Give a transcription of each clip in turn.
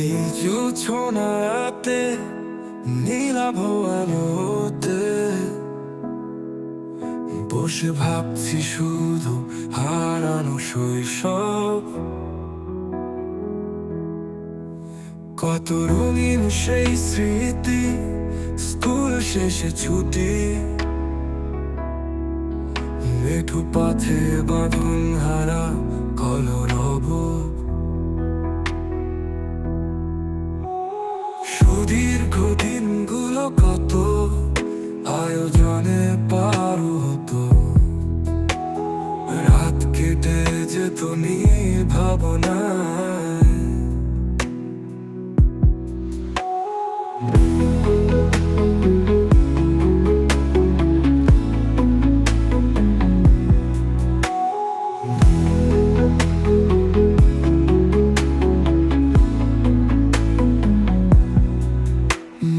এই জোছনাতে নীলাভ আলোতে বসে ভাবছি শুধু হারানো শৈশব। কত রঙিন সেই স্মৃতি স্কুল শেষে ছুটি। মেঠু পথে বাঁধন হারা ভাবনায়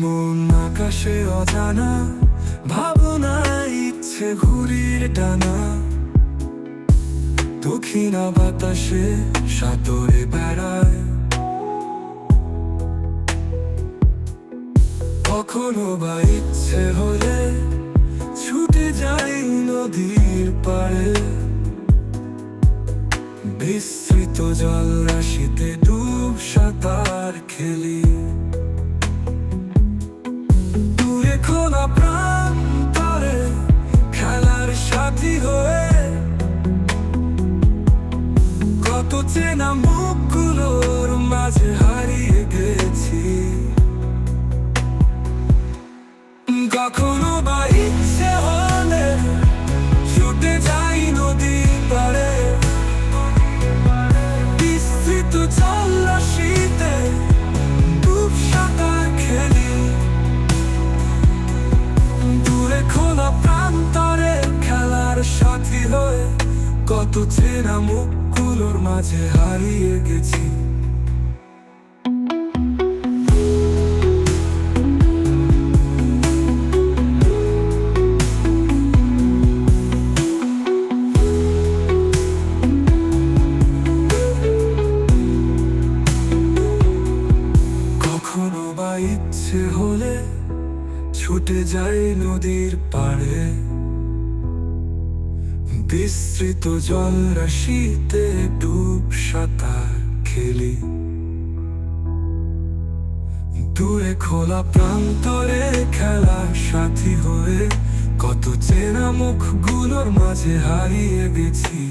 মন আকাশে অজানা ভাবনা ইচ্ছে ঘুরির টানা। দক্ষিণা বাতাসে বেড়ায়। কখনো বা ইচ্ছে হলে ছুটে যাই নদীর পাড়ে। বিস্তৃত জল রাশিতে ডুব সাঁতার খেলি। দূরে খোলা প্রান্তরে খেলার সাথী হয়ে চেনা মুখগুলোর মাঝে হারিয়ে গেছি। কখনো বা ইচ্ছে হলে ছুটে যাই নদী পাড়ে। বিস্তৃত জল রাশিতে ডুব সাঁতার খেলি। দূরে খোলা প্রান্তরে খেলার সাথী হয়ে কত চেনা মুখগুলোর মাঝে হারিয়ে গেছি। কখনো বা ইচ্ছে হলে ছুটে যাই নদীর পাড়ে। বিস্তৃত জল রাশিতে ডুব সাঁতার খেলি। দূরে খোলা প্রান্তরে খেলা সাথী হয়ে কত চেনা মুখগুলোর মাঝে হারিয়ে গেছি।